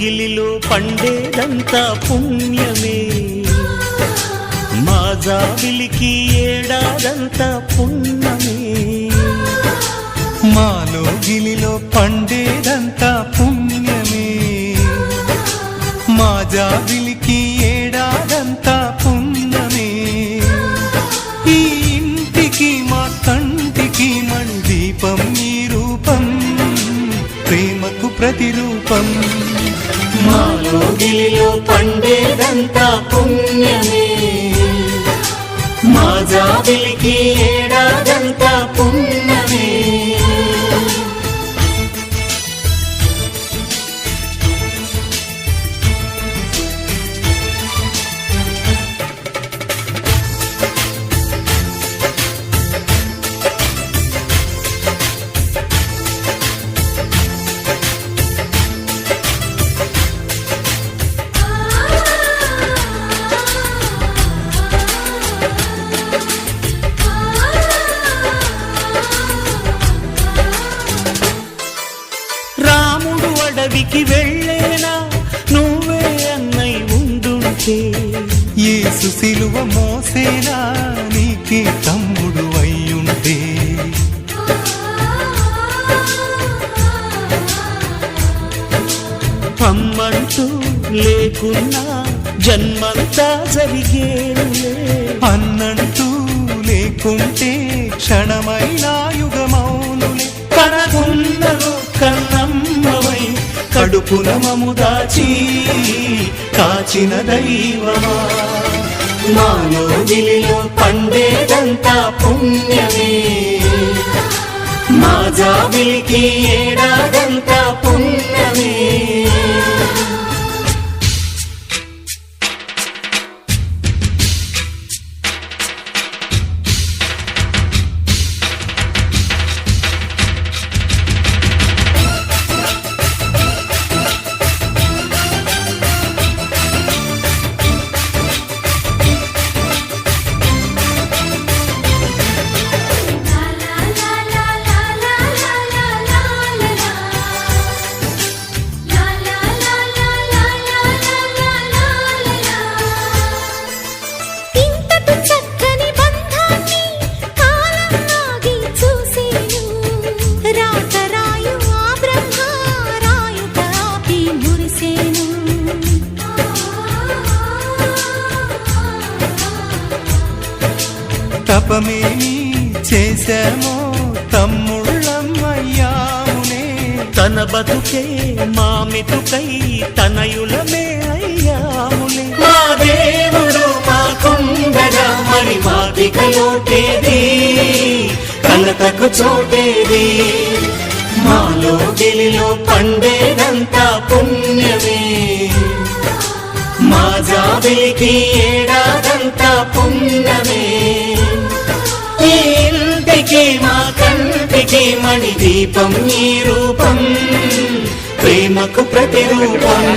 గిలిలో పండేదంతా పుణ్యమే. మా జాబిలికి ఏడాదంతా పుణ్యమే. మాలో గిలిలో పండేదంతా పుణ్యమే. మా జాబిలికి ఏడాదంతా పుణ్యమే. ఈ ఇంటికి మా కంటికి మణి దీపం ఈ రూపం ప్రేమకు ప్రతిరూపం. మాలో పండేదంతా పుణ్యమే. మా జాబిలికి ఏడాదంతా పుణ్యమే. లేకున్నా జన్మంతా జరిగేనులే. అన్నంటూ లేకుంటే క్షణమైనా యుగమౌనులే. కనగున్నను కన్నమ్మవై కడుపున మము దాచి కాచిన దైవమా. మాలో గిలిలో పండేదంతా పుణ్యమే. మా జాబిలికి ఏడాదంతా పుణ్యమే. చేశామో తమ్ముళ్ళమ్మయ్యామునే తన బతుకే మా మెతుకై తనయులమే అయ్యామునే మా దేవుడు మాకుండగా మరి మాటిక లోటేది కలతకు చోటేది. మాలో గిలిలో పండేదంతా పుణ్యమే. మా జాబిలికి ఏడాదంతా పుణ్యమే. ఈ మా కంటికి మణి దీపం నీ రూపం. ప్రేమకు ప్రతిరూపం.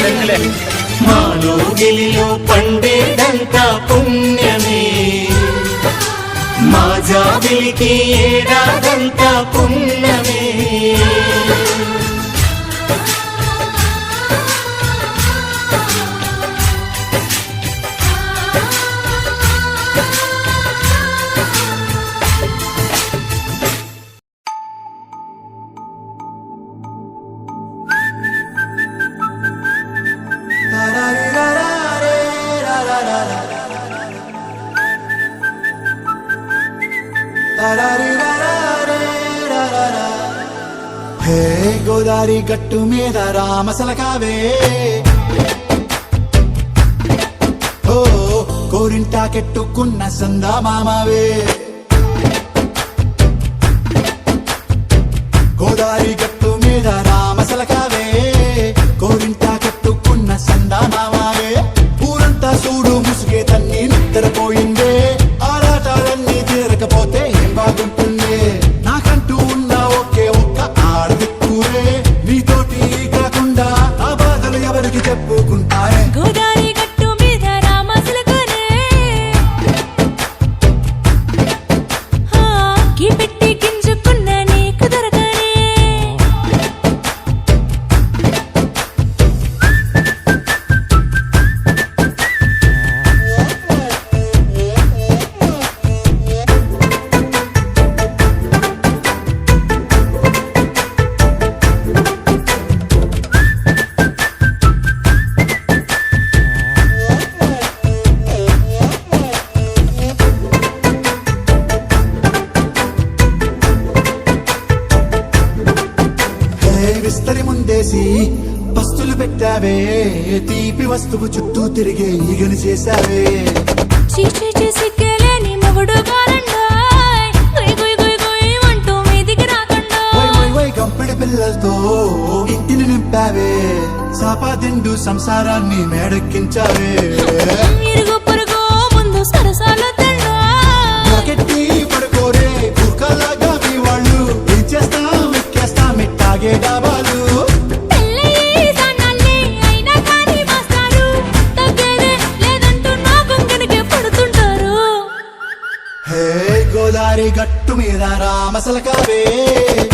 మాలో గిలిలో పండేదంతా పుణ్యమే. మా జాబిలికి ఏడాదంతా పుణ్యమే. హే గోదారి గట్టు మీద రామసలకావే ఓ కోరింటా కెట్టుకున్న సందా మామావే. చేసి పస్తులు పెట్టావే తీపి వస్తువు చుట్టూ తిరిగే ఈగలు చేశావే. సంసారాన్ని మొగుడు కంపెడి పిల్లలతో సంసారాన్ని ముందు సరసాల passa na cabeça.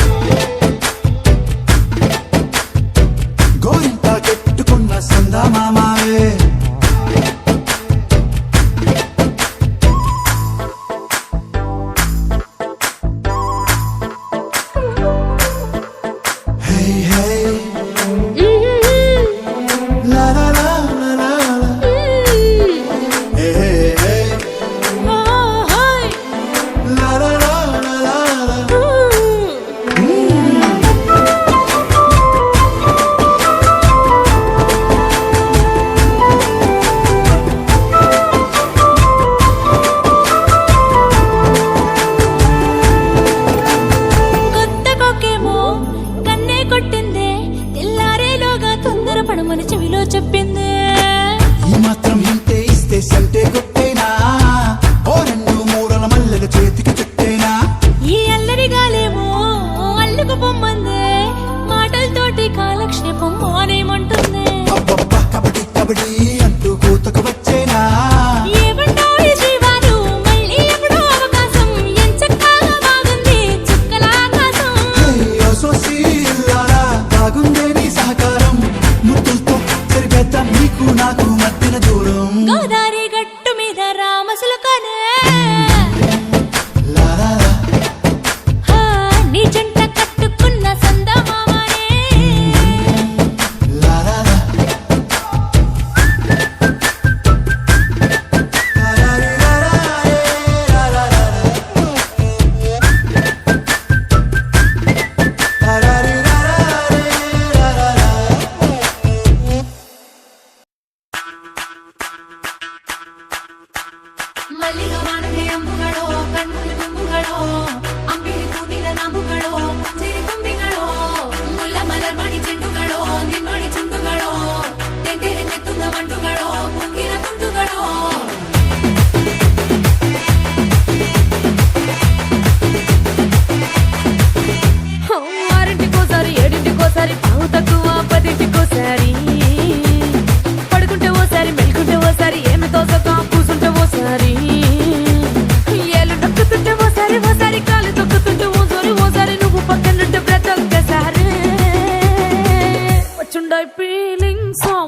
కొట్టిందే. తెల్లారేలోగా తొందరపడమని చెవిలో చెప్పింది.